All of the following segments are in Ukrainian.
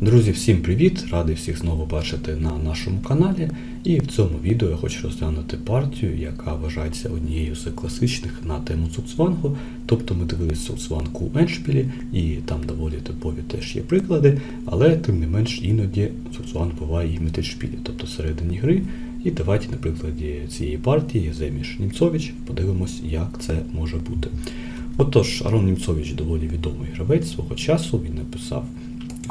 Друзі, всім привіт! Радий всіх знову бачити на нашому каналі. І в цьому відео я хочу розглянути партію, яка вважається однією з класичних на тему цуцвангу. Тобто ми дивилися цуцвангу у Еншпілі, і там доволі типові теж є приклади, але тим не менш іноді цуцванг буває і в мітельшпілі, тобто всередині гри. І давайте на прикладі цієї партії Земіш Німцович подивимось, як це може бути. Отож, Арон Німцович доволі відомий гравець свого часу. Він написав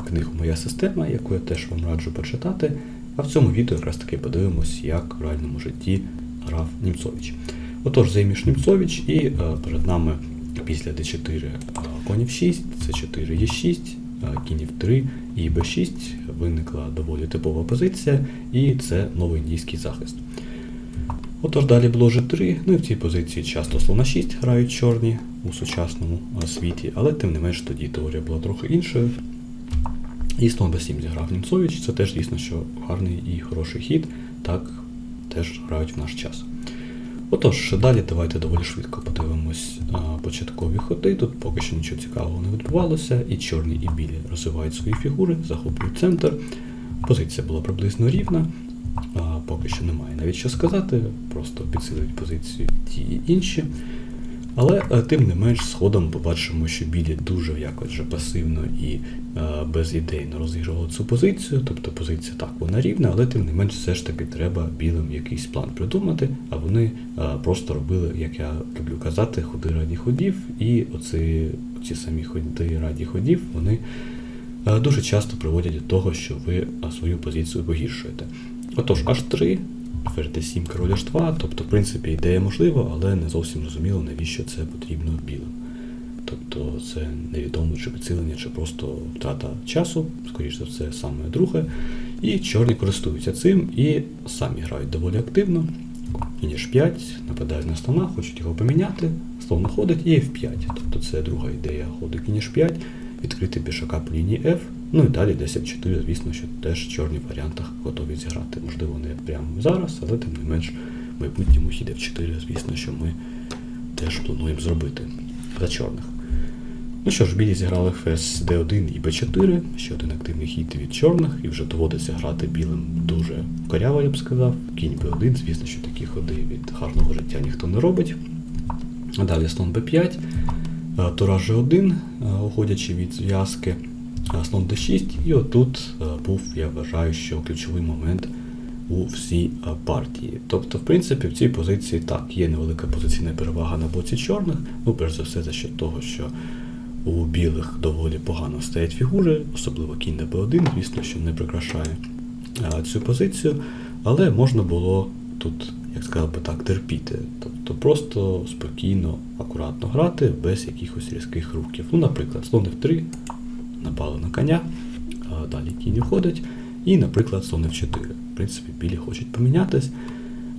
книгу Моя система, яку я теж вам раджу почитати. А в цьому відео якраз таки подивимось, як в реальному житті грав Німцович. Отож, Займіш Німцович, і е, перед нами після d4 е, конів 6, c4 e6, е, кінів 3 і b6 виникла доволі типова позиція, і це новий індійський захист. Отож, далі було G3, ну і в цій позиції часто слона 6 грають чорні у сучасному е, світі, але тим не менш тоді теорія була трохи іншою. І слон b7 зіграв Німцович, це теж дійсно, що гарний і хороший хід, так теж грають в наш час. Отож, далі давайте доволі швидко подивимось а, початкові ходи. Тут поки що нічого цікавого не відбувалося, і чорні, і білі розвивають свої фігури, захоплюють центр. Позиція була приблизно рівна, а, поки що немає навіть що сказати, просто підсилюють позицію ті і інші. Але е, тим не менш згодом побачимо, що білі дуже якось вже пасивно і е, безідейно розігрували цю позицію. Тобто позиція так, вона рівна, але тим не менш все ж таки треба білим якийсь план придумати, а вони е, просто робили, як я люблю казати, ходи раді ходів, і оці, оці самі ходи раді ходів, вони дуже часто приводять до того, що ви свою позицію погіршуєте. Отож, H3 ферзь 7 король H2, тобто, в принципі, ідея можлива, але не зовсім зрозуміло, навіщо це потрібно білим. Тобто це невідомо чи підсилення, чи просто втрата часу, скоріш за все, саме друге. І чорні користуються цим і самі грають доволі активно. Кінь H5, нападають на слона, хочуть його поміняти, слон уходить і F5. Тобто це друга ідея ходу кінь H5, відкрити пішака по лінії F. Ну і далі десь F4, звісно, що теж чорні в варіантах готові зіграти. Можливо, не прямо зараз, але тим не менш в майбутньому хід F4, звісно, що ми теж плануємо зробити за чорних. Ну що ж, білі зіграли ферзь D1 і B4, ще один активний хід від чорних, і вже доводиться грати білим дуже коряво, я б сказав. Кінь B1, звісно, що такі ходи від гарного життя ніхто не робить. Далі слон B5, е, тура G1, е, уходячи від зв'язки, слон D6, і отут був, я вважаю, що ключовий момент у всій партії. Тобто, в принципі, в цій позиції так, є невелика позиційна перевага на боці чорних, ну, перш за все, за що того, що у білих доволі погано стоять фігури, особливо кінь ДБ1, звісно, що не прикрашає цю позицію, але можна було тут, як сказав би так, терпіти. Тобто просто спокійно, акуратно грати без якихось різких рухів. Ну, наприклад, слон F3, напали на коня, далі кінь уходить, і, наприклад, слон F4. В принципі, білі хочуть помінятись.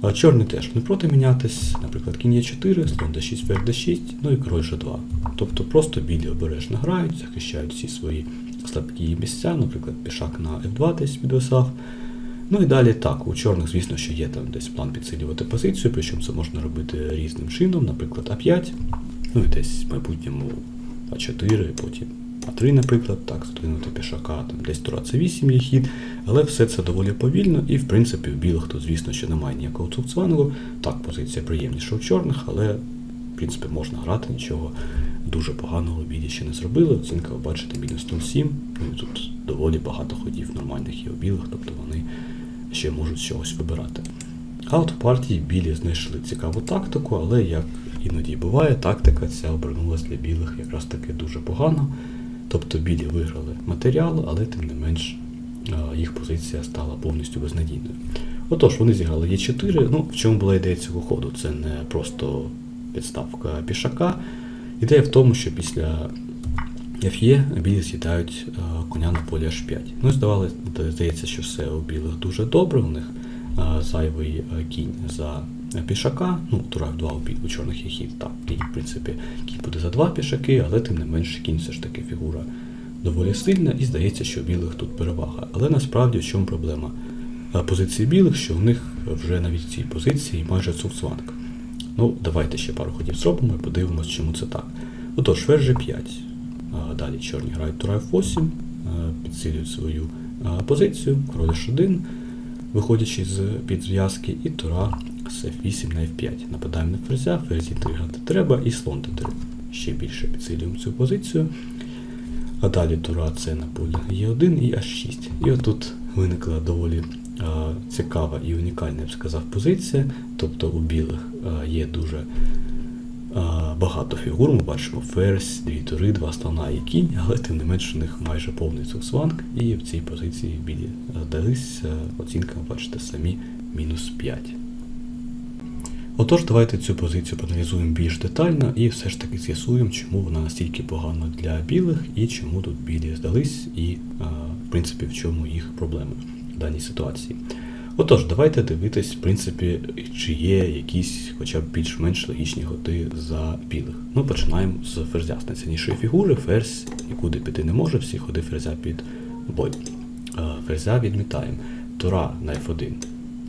А Чорні теж не проти мінятись, наприклад, кінь Е4, слон d6, ферзь d6, ну і король G2. Тобто просто білі обережно грають, захищають всі свої слабкі місця, наприклад, пішак на F2 десь підвисав. Ну і далі так, у чорних, звісно, що є там десь план підсилювати позицію, причому це можна робити різним чином, наприклад, А5, ну і десь в майбутньому А4, потім А3, наприклад, так, здвинути пішака, там десь тура С8 є хід, але все це доволі повільно, і в принципі в білих то, звісно, що немає ніякого цукцвангу. Так, позиція приємніша у чорних, але в принципі можна грати, нічого дуже поганого білі ще не зробили. Оцінка, ви бачите, мінус 0,7. Ну тут доволі багато ходів нормальних є у білих, тобто вони ще можуть чогось вибирати. А от в партії білі знайшли цікаву тактику, але як іноді буває, тактика ця обернулася для білих якраз таки дуже погано. Тобто білі виграли матеріал, але тим не менш їх позиція стала повністю безнадійною. Отож, вони зіграли Е4. Ну, в чому була ідея цього ходу? Це не просто підставка пішака. Ідея в тому, що після Ф'є білі з'їдають коня на полі H5. Ну, здавалося, здається, що все у білих дуже добре. У них зайвий кінь за пішака. Ну, тура F2 у, у чорних є хід. Так, і, в принципі, кінь буде за два пішаки, але тим не менше кінь все ж таки фігура доволі сильна, і здається, що білих тут перевага. Але насправді в чому проблема? Позиції білих, що у них вже навіть в цій позиції майже цуцванг. Ну, давайте ще пару ходів зробимо і подивимося, чому це так. Отож, ферзь G5. Далі чорні грають тура F8, підсилюють свою позицію, король H1, виходячи з під зв'язки, і тура з F8 на F5. Нападаємо на ферзя, ферзі 3 грати треба, і слон Д3. Ще більше підсилюємо цю позицію. А далі тура це на полі Е1 і H6. І отут виникла доволі а, цікава і унікальна, я б сказав, позиція. Тобто у білих а, є дуже багато фігур. Ми бачимо ферзь, дві тури, два слона і кінь, але тим не менш у них майже повний цуксванг, і в цій позиції білі здались. а, Оцінка, бачите, самі мінус 5. Отож, давайте цю позицію проаналізуємо більш детально і все ж таки з'ясуємо, чому вона настільки погана для білих і чому тут білі здались, і, в принципі, в чому їх проблеми в даній ситуації. Отож, давайте дивитись, в принципі, чи є якісь хоча б більш-менш логічні ходи за білих. Ну, починаємо з ферзя з найціннішої фігури. Ферзь нікуди піти не може, всі ходи ферзя під бой. Ферзя відмітаємо. Тура на F1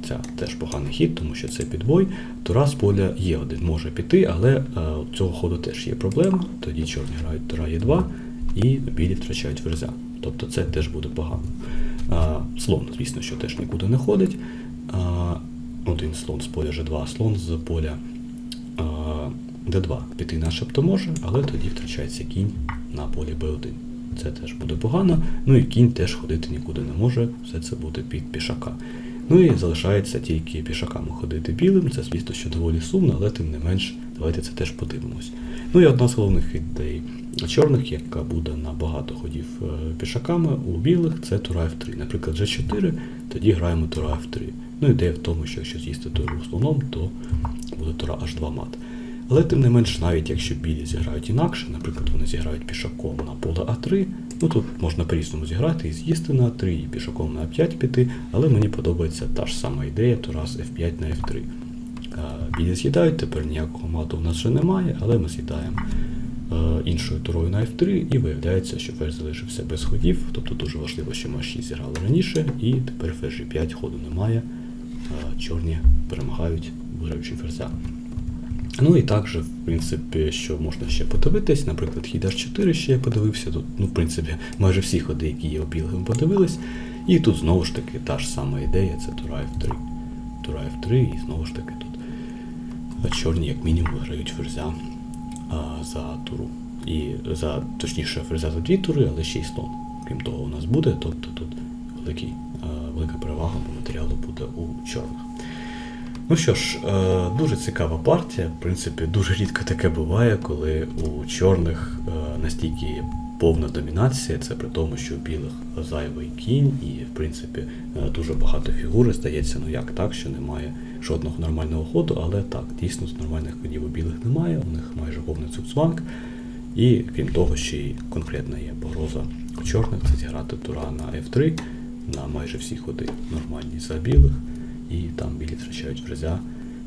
це теж поганий хід, тому що це підбой. Тура з поля Е1 може піти, але е, у цього ходу теж є проблема. Тоді чорні грають Тура Е2 і білі втрачають ферзя. Тобто це теж буде погано. Слон, звісно, що теж нікуди не ходить. Один слон з поля G2, слон з поля D2 піти начебто може, але тоді втрачається кінь на полі B1. Це теж буде погано. Ну і кінь теж ходити нікуди не може, все це буде під пішака. Ну і залишається тільки пішаками ходити білим. Це, звісно, що доволі сумно, але тим не менш, давайте це теж подивимось. Ну і одна з головних ідей чорних, яка буде на багато ходів е, пішаками, у білих це тура F3. Наприклад, G4, тоді граємо тура F3. Ну ідея в тому, що якщо з'їсти туру слоном, то буде тура H2 мат. Але тим не менш, навіть якщо білі зіграють інакше, наприклад, вони зіграють пішаком на поле А3, ну тут можна по-різному зіграти і з'їсти на А3, і пішаком на А5 піти, але мені подобається та ж сама ідея, тура з F5 на F3. Білі з'їдають, тепер ніякого мату в нас вже немає, але ми з'їдаємо е, іншою турою на F3, і виявляється, що ферзь залишився без ходів, тобто дуже важливо, що ми H6 зіграли раніше, і тепер ферзь G5 ходу немає, чорні перемагають, виграючи ферзя. Ну і також, в принципі, що можна ще подивитись, наприклад, хід H4 ще я подивився. Тут, ну, в принципі, майже всі ходи, які є у білих, подивились. І тут знову ж таки та ж сама ідея, це Тура F3. Тура F3, і знову ж таки тут чорні, як мінімум, виграють ферзя а, за туру. І за, точніше, ферзя за дві тури, але ще й слон. Крім того, у нас буде, тобто тут великий, а, велика перевага по матеріалу буде у чорних. Ну що ж, е, дуже цікава партія. В принципі, дуже рідко таке буває, коли у чорних е, настільки повна домінація, це при тому, що у білих зайвий кінь, і, в принципі, е, дуже багато фігур. Здається, ну як так, що немає жодного нормального ходу, але так, дійсно нормальних ходів у білих немає, у них майже повний цукцванг. І крім того, ще й конкретна є погроза у чорних це зіграти тура на F3 на майже всі ходи нормальні за білих і там білі втрачають фрезя,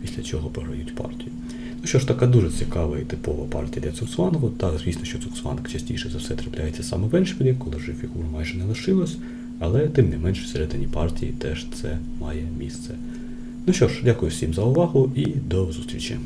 після чого програють партію. Ну що ж, така дуже цікава і типова партія для цуксвангу. та звісно, що цуксванг частіше за все трапляється саме в еншпілі, коли вже фігур майже не лишилось, але тим не менш всередині партії теж це має місце. Ну що ж, дякую всім за увагу і до зустрічі.